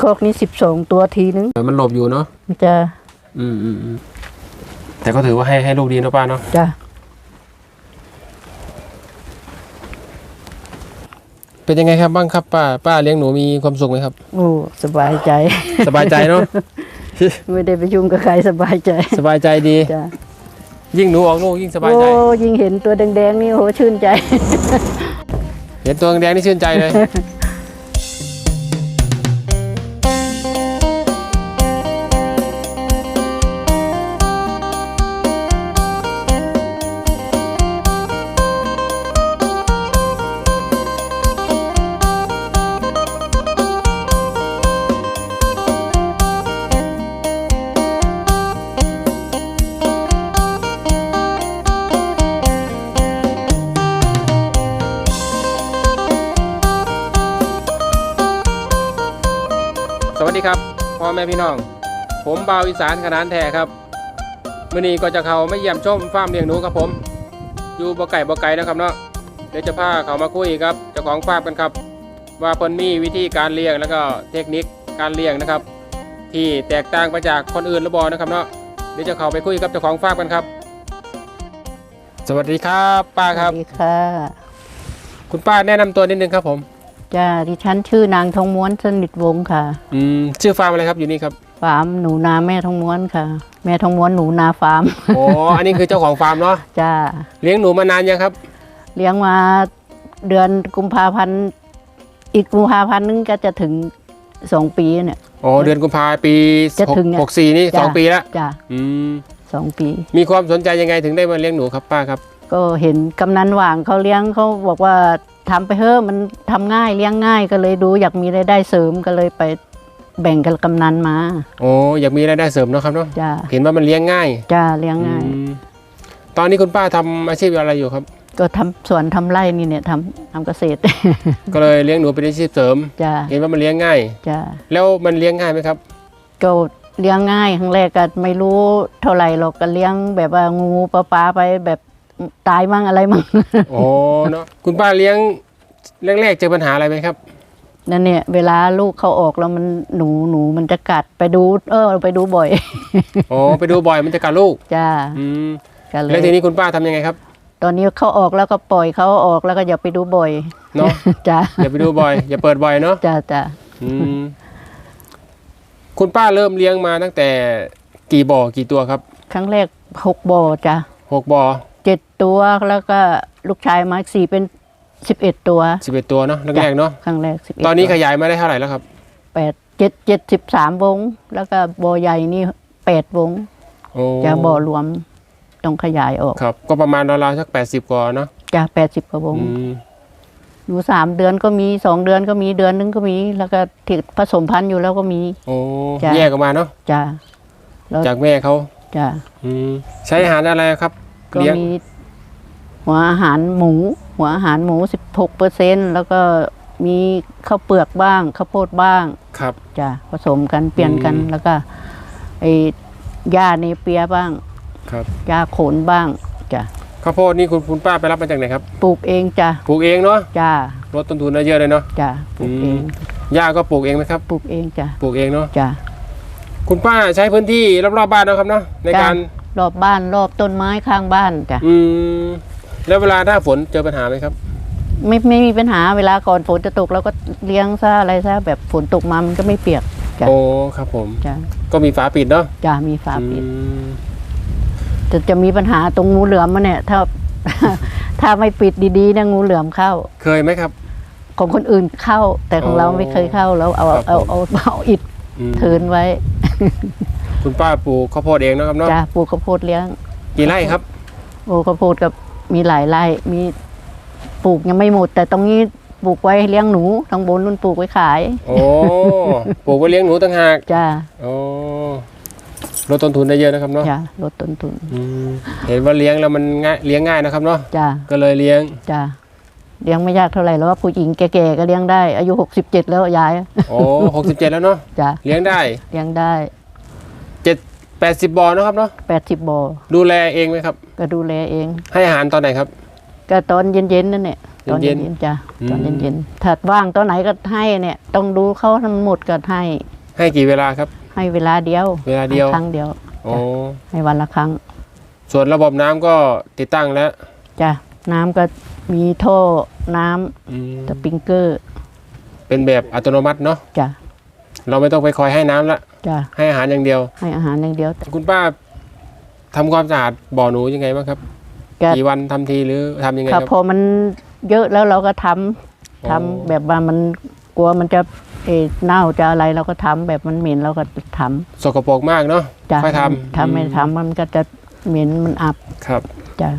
คอกนี้สิบสองตัวทีนึง มันหลบอยู่เนาะมันจะอืมอืมอืมแต่ก็ถือว่าให้ให้ลูกดีเนาะป้าเนาะจะเป็นยังไงครับบ้างครับป้าป้าเลี้ยงหนูมีความสุขไหมครับ โอ้สบายใจ สบายใจเนาะ ไม่ได้ไปยุ่งกับใครสบายใจสบายใจดี จ้ะยิ่งหนูออกลูกยิ่งสบายใจโอ้ยิ่งเห็นตัวแดงๆนี่โหชื่นใจ เห็นตัวแดงๆนี่ชื่นใจเลย อแม่พี่น้อง ผมบ่าวอีสานขนานแท้ครับมื่อนี้ก็จะเข้ามาเยี่ยมชมฟาร์มเลี้ยงหนูครับผม อยู่บ่ไก่บ่ไก่นะครับเนาะเดี๋ยวจะพาเขามาคุยครับเจ้าของฟาร์มกันครับ ว่าเพิ่นมีวิธีการเลี้ยงแล้วก็เทคนิคการเลี้ยงนะครับ ที่แตกต่างไปจากคนอื่นหรือบ่นะครับเนาะเดี๋ยวจะเข้าไปคุยกับเจ้าของฟาร์มกันครับ สวัสดีครับป้าครับ สวัสดีค่ะ คุณป้าแนะนำตัวนิดนึงครับผม จ้าดิฉันชื่อนางทองม้วนสนิทวงศ์ค่ะ อืมชื่อฟาร์มอะไรครับอยู่นี่ครับ ฟาร์มหนูนาแม่ทองม้วนค่ะ แม่ทองม้วนหนูนาฟาร์ม อ๋อ อันนี้คือเจ้าของฟาร์มเนาะ จ้า เลี้ยงหนูมานานยังครับ เลี้ยงมาเดือนกุมภาพันธ์ อีกกุมภาพันธ์นึงก็จะถึงสองปีเนี่ย อ๋อ เดือนกุมภาปีจะถึงเนี่ย หกสี่นี่จ้ะสองปีแล้วจ้าอืม สองปี มีความสนใจยังไงถึงได้มาเลี้ยงหนูครับป้าครับ ก็เห็นกำนันหว่างเขาเลี้ยงเขาบอกว่า ทำไปเถอะมันทำง่ายเลี้ยงง่ายก็เลยดู อยากมีรายได้เสริมก็เลยไปแบ่งกับกำนันมา โอ้อยากมีรายได้เสริมเนาะครับเนาะจ้าเห็นว่ามันเลี้ยงง่ายจ้าเลี้ยงง่าย อืมตอนนี้คุณป้าทำอาชีพอะไรอยู่ครับ ก็ทำสวนทำไร่นี่เนี่ยทำทำเกษตร ก็เลยเลี้ยงหนูเป็นอาชีพเสริม จ้าเห็นว่ามันเลี้ยงง่าย จ้าแล้วมันเลี้ยงง่ายไหมครับ ก็เลี้ยงง่ายครั้งแรกก็ไม่รู้เท่าไหร่หรอกก็เลี้ยงแบบว่างูปลาปลาไปแบบ ตายมั่งอะไรมั่งโอ้เนาะคุณป้าเลี้ยงแรกๆเจอปัญหาอะไรไหมครับนั่นเนี่ยเวลาลูกเขาออกแล้วมันหนูหนูมันจะกัดไปดู เออไปดูบ่อยโอ้ไปดูบ่อยมันจะกัดลูกจ้าอืมก็เลแล้วทียนี้คุณป้าทำยังไงครับ ตอนนี้เขาออกแล้วก็ปล่อยเขาออกแล้วก็อย่าไปดูบ่อยเนาะจ้าอย่าไปดูบ่อย อย่าเปิดบ่อยเนาะจ้าจ้าอืมคุณป้าเริ่มเลี้ยงมาตั้งแต่กี่บ่อกี่ตัวครับ ครั้งแรกหกบ่อจ้าหกบ่อ เจ็ดตัวแล้วก็ลูกชายมาอีกสี่เป็นสิบเอ็ดตัวสิบเอ็ดตัวเนาะแรกๆเนาะครั้งแรกสิบเอ็ดตอนนี้ขยายมาได้เท่าไหร่แล้วครับแปดเจ็ดเจ็ดสิบสามวง แล้วก็บ่อใหญ่นี่แปดวงโอ้จะบ่อรวมต้องขยายออกครับ ก็ประมาณราวๆสักแปดสิบกว่าเนาะจะแปดสิบกว่าวงอืมอยู่สามเดือนก็มีสองเดือนก็มีเดือนนึงก็มี แล้วก็ที่ผสมพันธุ์อยู่แล้วก็มีโอ้จ้ะแยกออกมาเนาะจ้าแล้วจากแม่เขาจ้าอืมใช้อาหารอะไรครับ ก็เลี้ยง มีหัวอาหารหมู หัวอาหารหมูสิบหกเปอร์เซ็นแล้วก็มีข้าวเปลือกบ้างข้าวโพดบ้างครับ จ้ะผสมกันเปลี่ยนกันอืม แล้วก็ไอ้หญ้าเนเปียบ้างครับหญ้าโขนบ้างจ้ะข้าวโพดนี่คุณคุณป้าไปรับมาจากไหนครับปลูกเองจ้ะปลูกเองเนาะจ้าลดต้นทุนได้เยอะเลยเนาะ จ้ะปลูกเองอืม หญ้าก็ปลูกเองไหมครับปลูกเองจ้ะปลูกเองเนาะจ้ะ คุณป้าใช้พื้นที่รอบๆบ้านเนาะครับเนาะในการ รอบบ้านรอบต้นไม้ข้างบ้านจ้ะอืมแล้วเวลาหน้าฝนเจอปัญหาไหมครับ ไม่ไม่มีปัญหาเวลาก่อนฝนจะตกเราก็เลี้ยงซะอะไรซะแบบฝนตกมามันก็ไม่เปียกจ้ะโอ้ครับผม จ้ะก็มีฝาปิดเนาะจ้ะมีฝาปิดอืมจะจะมีปัญหาตรงงูเหลือมมาเนี่ย ถ้า ถ้าไม่ปิดดีๆนะงูเหลือมเข้า เคยไหมครับ ของคนอื่นเข้า แต่ของเราอ๋อไม่เคยเข้าแล้วเอาครับเอาผม เอาเอาอิฐอืม เทินไว้ คุณป้าปลูกข้าวโพดเองเนาะครับเนาะจ้ะปลูกข้าวโพดเลี้ยงกี่ไร่ครับ โอ้ข้าวโพดกับมีหลายไร่มีปลูกยังไม่หมด แต่ตรงนี้ปลูกไว้เลี้ยงหนูทางบนนู่นปลูกไว้ขายโอ้ปลูกไว้เลี้ยงหนูต่างหากจ้าโอ้ลดต้นทุนได้เยอะนะครับเนาะจ้าลดต้นทุนอืมเห็นว่าเลี้ยงแล้วมันง่ายเลี้ยงง่ายนะครับเนาะจ้าก็เลยเลี้ยงจ้าเลี้ยงไม่ยากเท่าไหร่แล้วว่าผู้หญิงแก่ๆก็เลี้ยงได้อายุหกสิบเจ็ดแล้วยายโอ้หกสิบเจ็ดแล้วเนาะจ้าเลี้ยงได้ เลี้ยงได้ 80บ่อนะครับเนาะ80บ่อดูแลเองไหมครับ ก็ดูแลเอง ให้อาหารตอนไหนครับ ก็ตอนเย็นๆนั่นแหละตอนเย็นๆจ้ะตอนเย็นๆถัดว่างตอนไหนก็ให้เนี่ย ต้องดูเขาทั้งหมดก็ให้ ให้กี่เวลาครับ ให้เวลาเดียว เวลาเดียวครั้งเดียวโอ้ให้วันละครั้ง ส่วนระบบน้ำก็ติดตั้งแล้วจ้ะน้ำก็มีท่อน้ำสปิงเกอร์ เป็นแบบอัตโนมัติเนาะจ้ะเราไม่ต้องไปคอยให้น้ำละ จ้ะให้อาหารอย่างเดียว ให้อาหารอย่างเดียวคุณป้าทำความสะอาดบ่อหนูยังไงบ้างครับ ก็กี่วันทำทีหรือทำยังไงคครัรับบพอมันเยอะแล้วเราก็ทำทำอ๋อแบบว่ามันกลัวมันจะเออเน่าจะอะไรเราก็ทำแบบมันเหม็นเราก็ทำสกปรกมากเนาะจ้ะค่อยทำถ้าไม่ทำมันก็จะเหม็นมันอับครับ จ้ะ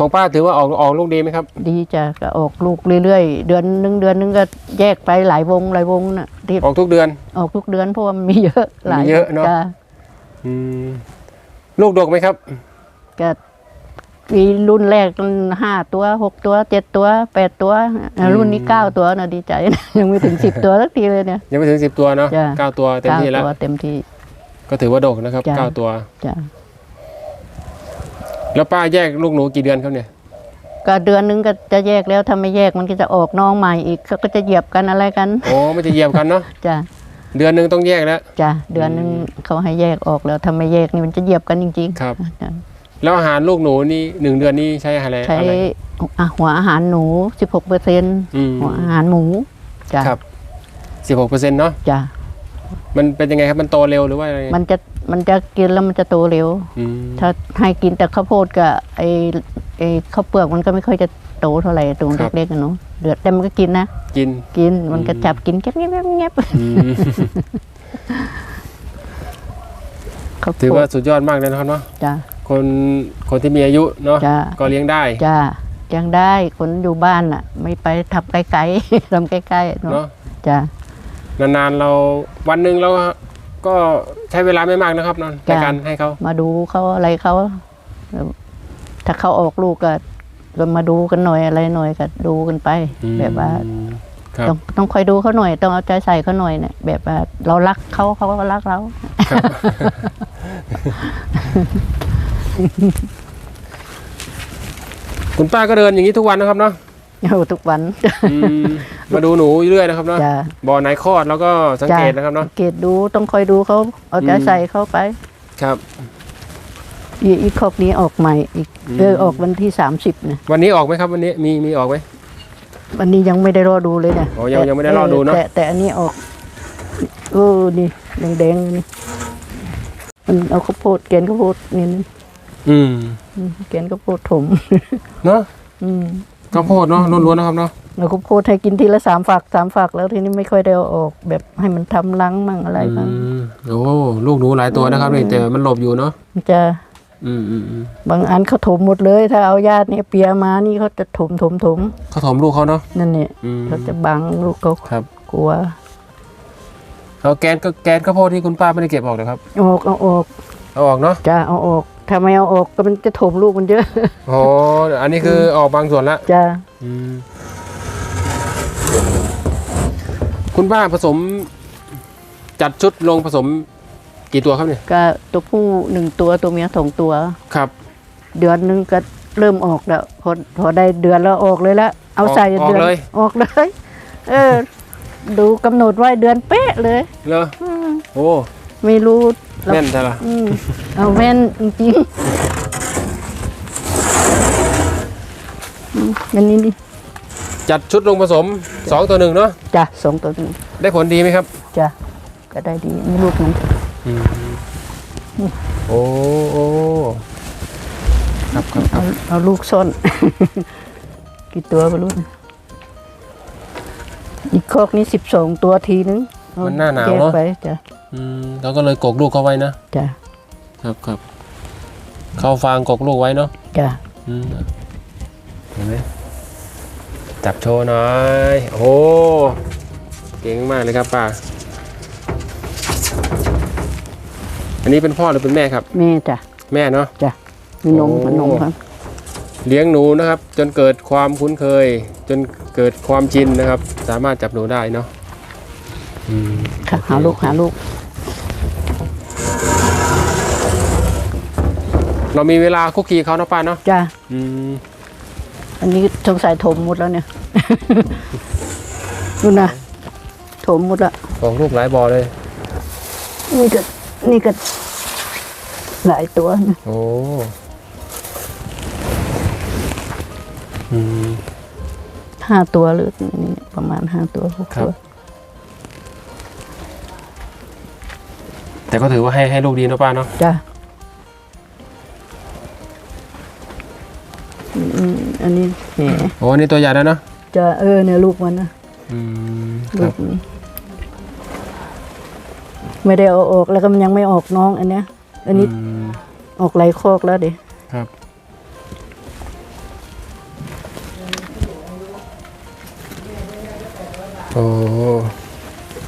ของป้าถือว่าออกออกลูกดีไหมครับ ดีจ้ะก็ออกลูกเรื่อยๆ เดือนหนึงเดือนหนึงก็แยกไปหลายวงหลายวงน่ะที่ออกทุกเดือน ออกทุกเดือนเพราะว่ามันมีเยอะหลายมีเยอะเนอะ จ้ะอืมลูกดกไหมครับ ก็มีรุ่นแรกห้าตัวหกตัวเจ็ดตัวแปดตัวอะรุ่นนี้เก้าตัวนะดีใจนะยังไม่ถึงสิบตัวสักทีเลยเนี่ย ยังไม่ถึงสิบตัวเนาะจ้ะ เก้าตัวเต็มเก้าที่แล้ว ตัวเต็มที่ ก็ถือว่าดกนะครับจ้ะ เก้าตัว จ้ะ แล้วป้าแยกลูกหนูกี่เดือนครับเนี่ย ก็เดือนหนึงก็จะแยกแล้วถ้าไม่แยกมันก็จะออกน้องใหม่อีกเขาก็จะเหยียบกันอะไรกันโอ้ไม่จะเหยียบกันเนาะจ้ะเดือนหนึ่งต้องแยกแล้วจ้ะเดือนหนึงเขาให้แยกออกแล้วถ้าไม่แยกนี่มันจะเหยียบกันจริงๆครับจ้ะแล้วอาหารลูกหนูนี่หนึ่งเดือนนี่ใช้อะไรใช้อะไรอะหัวอาหารหนู16เปอร์เซ็นต์อืมหัวอาหารหมูจ้ะครับสิบหกเปอร์เซ็นต์เนาะจ้ะมันเป็นยังไงครับมันโตเร็วหรือว่าอะไรมันจะ มันจะกินแล้วมันจะโตเร็ว อืมถ้าให้กินแต่ข้าวโพดกับไอ้ไอ้ข้าวเปลือกมันก็ไม่ค่อยจะโตเท่าไหร่ตรงเล็กๆอะเนาะเดือดแต่มันก็กินนะ กิน กินมันก็อืมจับกินแก๊บแก๊บแก๊บแก๊บอืมข้าวโพถือว่าดสุดยอดมากเลยนะครับเนาะจ้ะคนคนที่มีอายุเนาะจ้ะ ก็เลี้ยงได้จ้ะยังได้คนอยู่บ้านอะ ไม่ไปทำไกลๆ ทำใกล้ๆเนาะเนาะจ้ะนานๆเราวันหนึ่งเรา ก็ใช้เวลาไม่มากนะครับเนอะในการให้เขามาดูเขาอะไรเขาถ้าเขาออกลูกก็ก็มาดูกันหน่อยอะไรหน่อยก็ดูกันไป แบบว่าครับต้องต้องคอยดูเขาหน่อยต้องเอาใจใส่เขาหน่อยเนี่ยแบบว่าเรารักเขาเขาก็รักเราคุณป้าก็เดินอย่างนี้ทุกวันนะครับเนาะ อยู่ทุกวัน อืมมาดูหนูเรื่อยนะครับเนาะจะบ่อไหนคลอดแล้วก็สังเกตนะครับเนาะ สังเกตดูต้องคอยดูเขาเอาใจอืม ใส่เขาไป ครับ อีอีกคอกนี้ออกใหม่อีกอืม เออออกวันที่สามสิบเนี่ยวันนี้ออกไหมครับวันนี้มีมีออกไหม วันนี้ยังไม่ได้รอดูเลยเนี่ยอ๋อยังแต่ยังไม่ได้รอดูเนอะ แต่แต่อันนี้ออกโอ้นี่แดงๆนี่มันเอาข้าวโพดเกณฑ์ข้าวโพดนี่นี่อืมอืมเกณฑ์ข้าวโพดถม เนาะอืม ข้าวโพดเนาะล้วนๆนะครับเนาะเราก็โพดให้กินทีละสามฝักสามฝักแล้วทีนี้ไม่ค่อยได้เอาออกแบบให้มันทำรังมั่งอะไรบ้างอืมโอ้ลูกหนูหลายตัวนะครับนี่แต่มันหลบอยู่เนาะมันจะอืมอืมอืมบางอันเขาถมหมดเลย ถ้าเอาญาติเนี่ยเปียมานี่เขาจะถมถมถมเขาถมลูกเขาเนาะนั่นเนี่ยอืมเขาจะบังลูกเขาครับกลัวเอาแกนก็แกนข้าวโพดที่คุณป้าไม่ได้เก็บออกเลยครับ เอาออกเอาออกเอาออกเนาะ จะเอาออก ถ้าไม่เอาออกก็มันจะถมลูกมันเยอะโอ้อันนี้คือออกบางส่วนละจะอืมคุณป้าผสม จัดชุดลงผสมกี่ตัวครับเนี่ยก็ตัวผู้หนึ่งตัวตัวเมียสองตัว ครับ เดือนหนึงก็เริ่มออกแล้วพอพอได้เดือนแล้วออกเลยละเอาใส่ออกเดือนเลย ออกเลย เออ ดูกำหนดไว้เดือนเป๊ะเลยเลออืมโอ้ไม่รู้เรา แม่นใช่ละอืมเอาแม่นจริงๆอืมอันนี้นี่จัดชุดลงผสมสองตัวหนึ่งเนาะจ้ะสองตัวนี้ได้ผลดีไหมครับ จ้ะก็ได้ดีนี่ลูกมันโอ้โอ้ครับครับครัเอาบเอาลูกซ่อน กี่ตัวไม่รู้นะอีกคอกนี้สิบสองตัวทีนึงเอมันหน้าหนาวแยกเนาะไปจ้ะ อืมเราก็เลยกกลูกเขาไว้นะจ้ะครับครับเข้าฟางกกลูกไว้เนาะจ้ะอืมเห็นไหมจับโชว์หน่อยโอ้โหเก่งมากเลยครับป้าอันนี้เป็นพ่อหรือเป็นแม่ครับ แม่จ้ะแม่เนาะ จ้ะมีนมโอ้ขนมครับ เลี้ยงหนูนะครับ จนเกิดความคุ้นเคย จนเกิดความชินนะครับ สามารถจับหนูได้เนาะอืมค่ะ หาลูกหาลูก เรามีเวลาคุกคีเขาเนาะป้าเนาะจ้ะอืมอันนี้สงสัยถมหมดแล้วเนี่ยนู่นนะถมหมดละออกลูกหลายบอเลย นี่ก็นี่ก็หลายตัวนะโอ้อืม ห้าตัวหรือนี่ประมาณห้าตัวหกครับ ตัว แต่ก็ถือว่าให้ให้ลูกดีเนอะป้าเนาะ จ้ะ นนี้แหมโอ้อันนี่ตัวใหญ่แล้วเนาะจะเออเนี่ยลูกมันนะอืมคลูรับกนี้ไม่ได้เอาออกแล้วก็มันยังไม่ออกน้องอันเนี้ย อันนี้อืมออกไหลายคอกแล้วเด็ครับ โอ้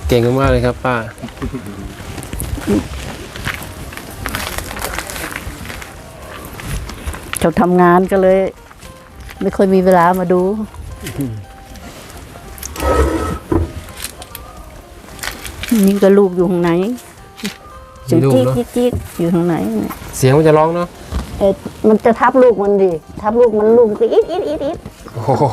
เก่งมากๆเลยครับป้า เขาทำงานก็เลย ไม่ค่อยมีเวลามาดู นี่ก็ลูกอยู่ข้างไหนเสียงมีลูกจี๊กเนอะจี๊กจี๊กอยู่ข้างไหนเนี่ยเสียงมันจะร้องเนาะเอ๊ะมันจะทับลูกมันดิทับลูกมันลูกมันก็อีดอีดอีดอีดโอ้โห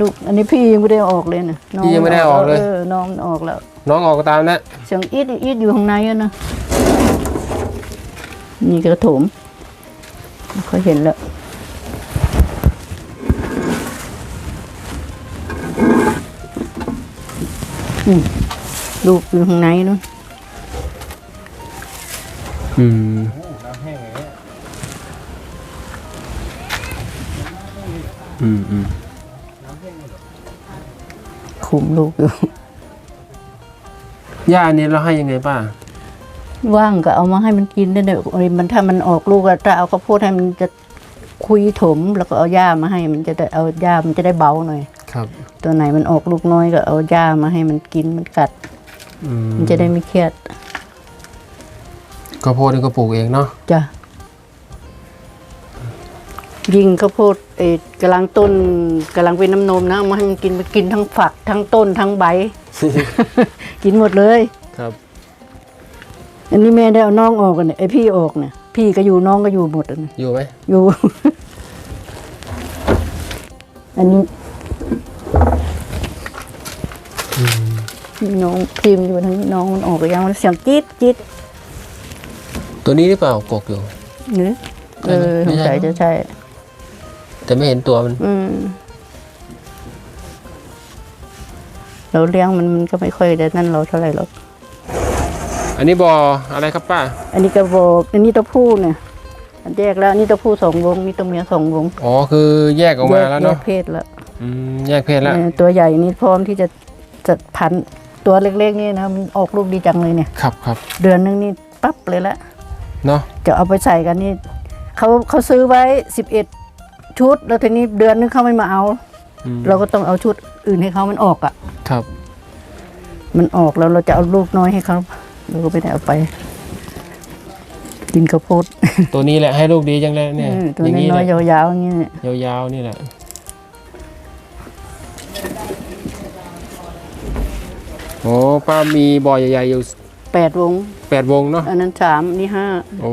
ลูกอันนี้พี่ยังไม่ได้ออกเลยนะน้พี่ยังไม่ได้ออกเลยเออน้องมันออกแล้ว น้องออกก็ตามนะเสียงอีดอีดอีดอยู่ข้างในอะนะนี่กระโถมเขาเห็นแล้ว อืมลูกอยู่ข้างในนู้นอืมอืมอืมคุมลูกอยู่ย่าอันนี้เราให้ยังไงป้า ว่างก็เอามาให้มันกินได้เนี่ยไอ้มันถ้ามันออกลูกอะถ้าเอาข้าวโพดให้มันจะคุยถม แล้วก็เอาหญ้ามาให้มันจะได้เอาหญ้ามันจะได้เบาหน่อย ครับ ตัวไหนมันออกลูกน้อยก็เอาหญ้ามาให้มันกินมันกัด อืมมันจะได้ไม่เครียดข้าวโพดนี่ก็ปลูกเองเนาะจ้ะยิงข้าวโพดเอกกำลังต้นกำลังเป็นน้ำนมนะเอามาให้มันกินมันกินทั้งฝัก ทั้งต้นทั้งใบ กินหมดเลย ครับอันนี้แม่ได้เอาน้องออกกันเนี่ยไอพี่ออกเนี่ยพี่ก็อยู่น้องก็อยู่หมดอะเนี่ยอยู่ไหมอยู่ อันนี้ น้องพิมพ์อยู่ทั้งนี้น้องมันออกไปยังมันเสียงจี๊ดจี๊ดตัวนี้หรือเปล่ากกอยู่ หรือเออสไม่งใช่ สัยจะใช่ แต่ไม่เห็นตัวมัน อืม เราเลี้ยงมันมันก็ไม่ค่อยได้นั่นเราเท่าไหร่หรอก อันนี้บออะไรครับป้าอันนี้กระบอกอันนี้ตัวผู้เนี่ยอันแยกแล้ว อันนี้ตัวผู้สองวงนี่ตัวเมียสองวงอ๋อคือแยกออกมาแล้วแยเนาะกเพศแล้วอืมแยกเพศแล้ว เออตัวใหญ่นี่พร้อมที่จะจะพัน ตัวเล็กๆนี่นะมันออกลูกดีจังเลยเนี่ย ครับครับเดือนนึงนี่ปั๊บเลยละเนาะจะเอาไปใส่กันนี่เขาเขาซื้อไว้สิบเอ็ดชุด แล้วทีนี้เดือนนึงเขาไม่มาเอาอืมเราก็ต้องเอาชุดอื่นให้เขามันออกอะ ครับ มันออกแล้วเราจะเอาลูกน้อยให้เขาเราก็ไม่ได้เอาไป กินข้าวโพดตัวนี้แหละให้ลูกดีจังเลยเนี่ยเออตัวอย่างนี้น้แหอยละๆยาวๆอย่างนี้เนี่ยยาวๆนี่แหละ โอ้ป้ามีบ่อใหญ่ๆอยู่แปดวง แปดวงเนาะอันนั้นสามนี่ห้าโอ้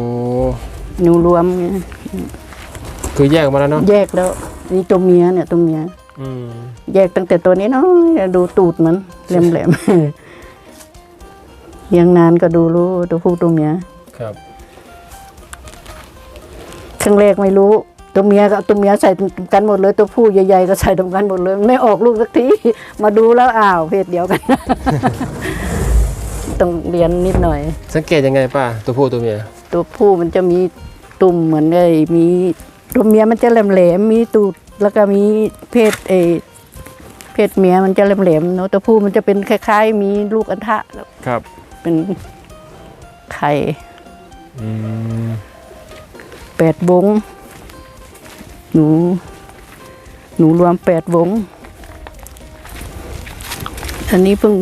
หนูรวมเนี่ยคือแยกออกมาแล้วเนาะแยกแล้ว นี่ตัวเมียเนี่ยตัวเมีย อืมแยกตั้งแต่ตัวนี้น้อยดูตูดมันแหลมๆเลี้ยงนานก็ดูรู้ตัวผู้ตัวเมียครับ ครั้งแรกไม่รู้ ตัวเมียก็เอาตัวเมียใส่กันหมดเลย ตัวผู้ใหญ่ๆก็ใส่ตรงกันหมดเลย ไม่ออกลูกสักทีมาดูแล้วอ้าวเพศเดียวกัน ต้องเรียนนิดหน่อย สังเกตยังไงป้าตัวผู้ตัวเมีย ตัวผู้มันจะมีตุ่มเหมือนไอ้มีตัวเมียมันจะแหลมๆมีตูดแล้วก็มีเพศเออเพศเมียมันจะแหลมๆเนาะตัวผู้มันจะเป็นคล้าย ๆ มีลูกอัณฑะแล้วครับ เป็นไข่อืมแปดวง หนู หนูรวมแปดวง อันนี้เพิ่ง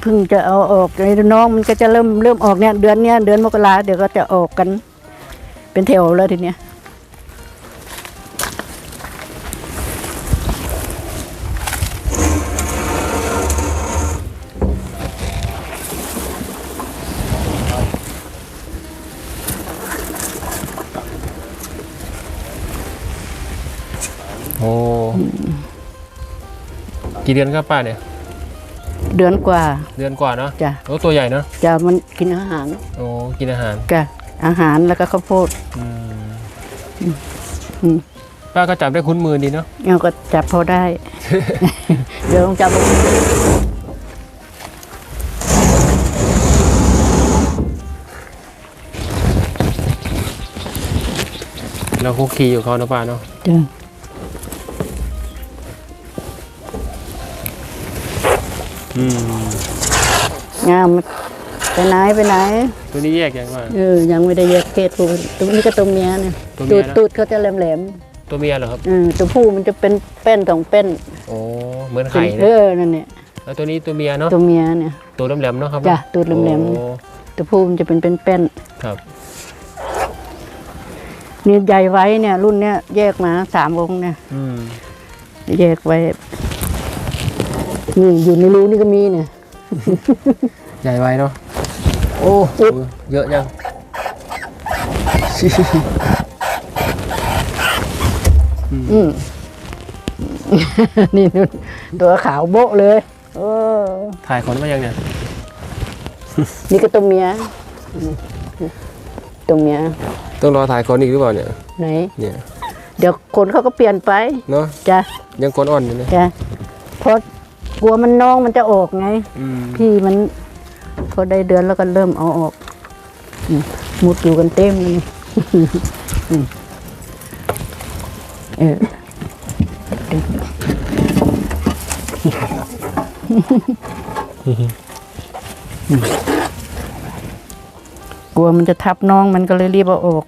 เพิ่งจะเอาออกไอ้น้องมันก็จะเริ่มเริ่มออกเนี่ยเดือนเนี้ยเดือนมกราเดี๋ยวก็จะออกกัน เป็นแถวแล้วทีเนี้ย กี่เดือนครับป้าเนี่ย เดือนกว่า เดือนกว่าเนาะจ้ะ โอ้ตัวใหญ่เนาะจะมันกินอาหารโอ้กินอาหารจ้ะอาหารแล้วก็ข้าวโพดอืมอืมป้าก็จับได้คุ้นมือดีเนาะเราก็จับพอได้ เดี๋ยวลองจับเราคุกคีอยู่เขาเนาะป้าเนาะจ้ะ งามไปไหนไปไหน ตัวนี้แยกยังว่า เออ ยังไม่ได้แยกเพศผู้ตรงนี้ก็ตรงเมียเนี่ยตัวเมีตูยดนะ ตูดเขาจะแหลมตัวเมียเหรอครับ ๆเออตัวผู้มันจะเป็นแป้นสองแป้นโอ้เหมือนไข่เอนะอนั่นเนี่ยแล้วตัวนี้ตัวเมียเนาะตัวเมียเนี่ย ตัวแหลมๆเนาะครับจ้ะตัวแหลมๆ โอ้ตัวผู้มันจะเป็นเป็นแป้นครับเนี่ยใหญ่ไว้เนี่ย รุ่นเนี้ยแยกมาสามองค์เนี่ย อืมแยกไว้นี่อยู่ในรูนี่ก็มีเนี่ย ใหญ่ไว้เนาะ โอ้เยอะยังอืมนี่นู่นตัวขาวโบ๊ะเลยเออถ่ายคนมายังเนี่ย นี่ก็ตัวเมียอืมตัวเมียต้องรอถ่ายคนอีกหรือเปล่าเนี่ย ไหน เนี่ย เดี๋ยวคนเขาก็เปลี่ยนไป เนาะจ้ะยังคนอ่อนอยู่เนี่ยจ้ะเพราะ กลัวมันน้องมันจะออกไง อืมพี่มัน พอได้เดือนแล้วก็เริ่มเอาออกอืมมุดอยู่กันเต็มเลยอืมเออ กลัวมันจะทับน้องมันก็เลยรีบเอาออก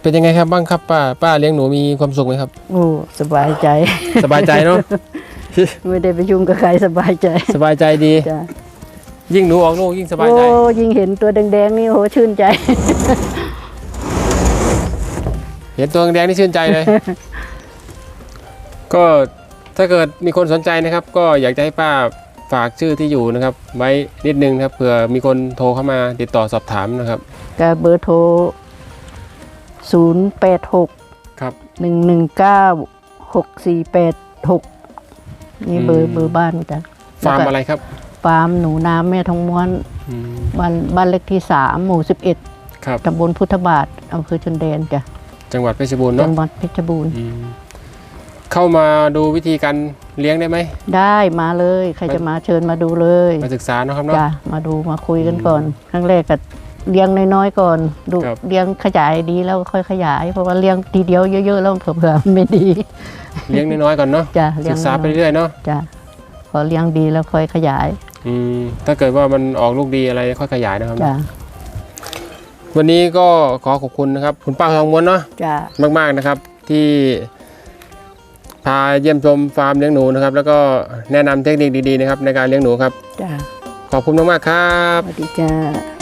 เป็นยังไงครับบ้างครับป้าป้าเลี้ยงหนูมีความสุขไหมครับ โอ้ สบายใจ สบายใจเนาะ ไม่ได้ไปยุ่งกับใครสบายใจสบายใจดี จ้ะยิ่งหนูออกลูกยิ่งสบายใจโอ้ยิ่งเห็นตัวแดงๆนี่โหชื่นใจ เห็นตัวแดงๆนี่ชื่นใจเลย ก็ถ้าเกิดมีคนสนใจนะครับ ก็อยากจะให้ป้าฝากชื่อที่อยู่นะครับ ไว้นิดนึงครับเผื่อมีคนโทรเข้ามาติดต่อสอบถามนะครับก็เบอร์โทร 0 8 6 ครับ 1 1 9 6 4 8 6 นี่เบออืร์มเบอร์บ้านจ้ะฟาร์มแล้วก็อะไรครับฟาร์มหนูนาแม่ทองม้วนอืมบ้านบ้านเลขที่3หมู่11ครับตำบลพุทธบาทอำเภอชนแดนจ้ะจังหวัดเพชรบูรณ์จัเนาะงหวัดเพชรบูรณ์อืมเข้ามาดูวิธีการเลี้ยงได้ไหม ได้มาเลย ใครจะมาเชิญมาดูเลย มาศึกษาเนาะครับเนาะจ้ะมาดูมาคุยกันก่อนครั้งแรกก็ เลี้ยงน้อยๆก่อนดูครับ เลี้ยงขยายดีแล้วค่อยขยาย เพราะว่าเลี้ยงทีเดียวเยอะๆแล้วเผื่อๆมันไม่ดี เลี้ยงน้อยๆก่อนเนาะจ้ะเลี้ยศึงกษาไปน้อยเรื่อยๆเนาะๆจ้ะพอเลี้ยงดีแล้วค่อยขยายอืมถ้าเกิดว่ามันออกลูกดีอะไรค่อยขยายนะครับ จ้ะวันนี้ก็ขอขอบคุณนะครับ คุณป้าทองม้วนเนาะ จ้ะ มาก ๆ นะครับที่พาเยี่ยมชมฟาร์มเลี้ยงหนูนะครับ แล้วก็แนะนำเทคนิคดี ๆ นะครับ ในการเลี้ยงหนูครับ จ้ะขอบคุณมาก ๆ ครับ สวัสดีจ้า